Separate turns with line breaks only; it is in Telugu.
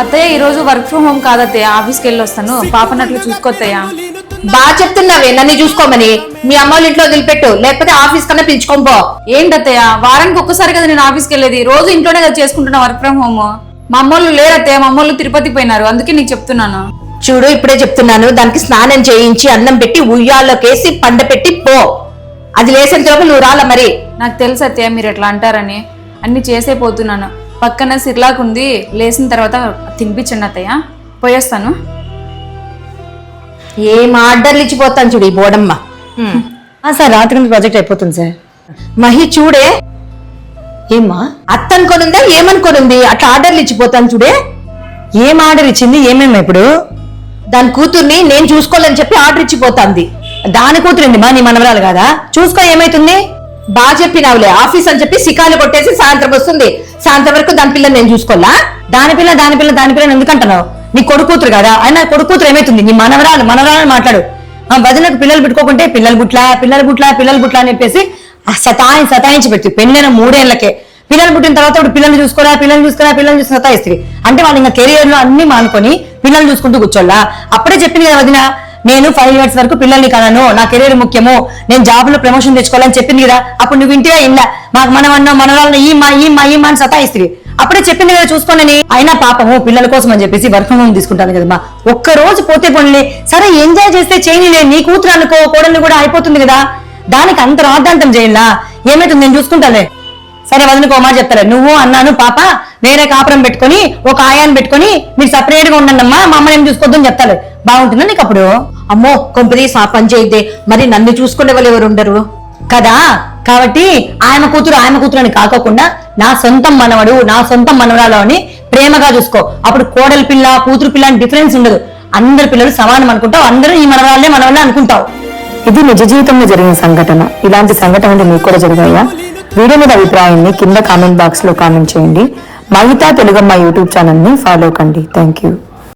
అత్తయ్య ఈ రోజు వర్క్ ఫ్రమ్ హోమ్ కాదత్తయ్య ఆఫీస్కి వెళ్ళి వస్తాను పాపనట్లు చూసుకోత్తయ్య.
బాగా చెప్తున్నావే నన్ను చూసుకోమని. మీ అమ్మ వాళ్ళ ఇంట్లో వదిలిపెట్టు లేకపోతే ఆఫీస్ కన్నా పిలుచుకొని పో.
ఏంటత్తయ్య వారానికి ఒక్కసారి కదా నేను ఆఫీస్కి వెళ్ళేది. రోజు ఇంట్లోనే కదా చేసుకుంటున్నా వర్క్ ఫ్రమ్ హోమ్ మా అమ్మోళ్ళు లేరత్తయ్య మా అమ్మోళ్ళు తిరుపతికి పోయినారు. అందుకే నీకు చెప్తున్నాను.
చూడు ఇప్పుడే చెప్తున్నాను. దానికి స్నానం చేయించి అన్నం పెట్టి ఉయ్యాల్లోకేసి పండ పెట్టి పో. అది లేసేంత లోపు నువ్వు రాల మరి?
నాకు తెలుసు అత్తయ్య మీరు ఎట్లా అంటారని. అన్ని చేసే పోతున్నాను. పక్కన సిర్లాక్ ఉంది లేచిన తర్వాత తినిపించండి అత్తయ్య. పోయేస్తాను.
ఏం ఆర్డర్లు ఇచ్చిపోతాను చూడు ఈ బోడమ్మ.
సార్ రాత్రి ప్రాజెక్ట్ అయిపోతుంది సార్.
మహి చూడే.
ఏమ్మా?
అత్తనుకొనుందా ఏమనుకోనుంది? అట్లా ఆర్డర్లు ఇచ్చిపోతాను చూడే.
ఏం ఆర్డర్ ఇచ్చింది ఏమేమి ఇప్పుడు?
దాని కూతుర్ని నేను చూసుకోవాలని చెప్పి ఆర్డర్ ఇచ్చిపోతాంది
దాని కూతురింది మా నీ మనవరాలు కాదా? చూసుకో ఏమైతుంది?
బాగా చెప్పినావులే ఆఫీస్ అని చెప్పి సికాలు కొట్టేసి సాయంత్రం వస్తుంది. సాయంత్రం వరకు దాని పిల్లని నేను చూసుకోవాలా?
దాని పిల్ల దాని పిల్ల దాని పిల్ల ఎందుకంటున్నావు? నీ కొడుకూతురు కదా? అయినా కొడుకూతురు ఏమైతుంది? నీ మనవరాలు మనవరాలు మాట్లాడు. ఆ వదినకు పిల్లలు పెట్టుకోకుంటే పిల్లలు బుట్ల పిల్లలు బుట్ల పిల్లలు బుట్ల అని చెప్పేసి ఆ సతాయి సతాయించి పెట్టి. పెళ్ళైన మూడేళ్ళకే. పిల్లలు పుట్టిన తర్వాత ఇప్పుడు పిల్లల్ని చూసుకోరా పిల్లల్ని చూసుకోరా పిల్లల్ని చూసుకుని సతాయిస్తుంది. అంటే వాళ్ళు ఇంకా కెరియర్లో అన్ని మానుకొని పిల్లల్ని చూసుకుంటూ కూర్చోళ్ళా అప్పుడే చెప్పింది కదా వదిన నేను ఫైవ్ ఇయర్స్ వరకు పిల్లల్ని కనను నా కెరీర్ ముఖ్యము. నేను జాబ్లో ప్రమోషన్ తెచ్చుకోవాలని చెప్పింది కదా అప్పుడు నువ్వు ఇంటిగా ఇందా? మాకు మనం అన్న మన వాళ్ళని ఈ మా ఈ మా ఈ మా అని సతాయిస్తుంది. అప్పుడే చెప్పింది కదా చూసుకోనని అయినా పాపము పిల్లల కోసం అని చెప్పేసి వర్క్ ఫ్రమ్ హోమ్ తీసుకుంటాను కదమ్మా ఒక్క రోజు పోతే పనులే సరే ఎంజాయ్ చేస్తే చేయనిలే నీ కూతురు అనుకో కోడల్ని కూడా అయిపోతుంది కదా. దానికి అంత రాద్ధాంతం చేయాలా? ఏమైతుంది నేను చూసుకుంటాలే. సరే వదిన కోమా చెప్తారు నువ్వు అన్నాను పాప వేరే కాపురం పెట్టుకొని ఒక ఆయాన్ని పెట్టుకొని మీరు సపరేట్గా ఉండండమ్మా మా అమ్మని ఏం చూసుకోవద్దు అని చెప్తారు బాగుంటుందా నీకు అప్పుడు?
అమ్మో కొంపదీస్ ఆ పని చేయద్దే. మరి నన్ను చూసుకునే వాళ్ళు ఎవరు ఉండరు?
కదా? కాబట్టి ఆయన కూతురు ఆయన కూతురు అని కాకోకుండా నా సొంతం మనవడు నా సొంతం మనవరాలు అని ప్రేమగా చూసుకో. అప్పుడు కోడలి పిల్ల కూతురు పిల్ల అని డిఫరెన్స్ ఉండదు. అందరి పిల్లలు సమానం అనుకుంటావు. అందరూ ఈ మనవరాలే మనవల్లే అనుకుంటావు. ఇది నిజ జీవితంలో జరిగిన సంఘటన. ఇలాంటి సంఘటనలు మీకు కూడా జరిగాయా? వీడియో మీద అభిప్రాయాన్ని కింద కామెంట్ బాక్స్లో కామెంట్ చేయండి. మహితా తెలుగమ్మ యూట్యూబ్ ఛానల్ని ఫాలో కండి. Thank you.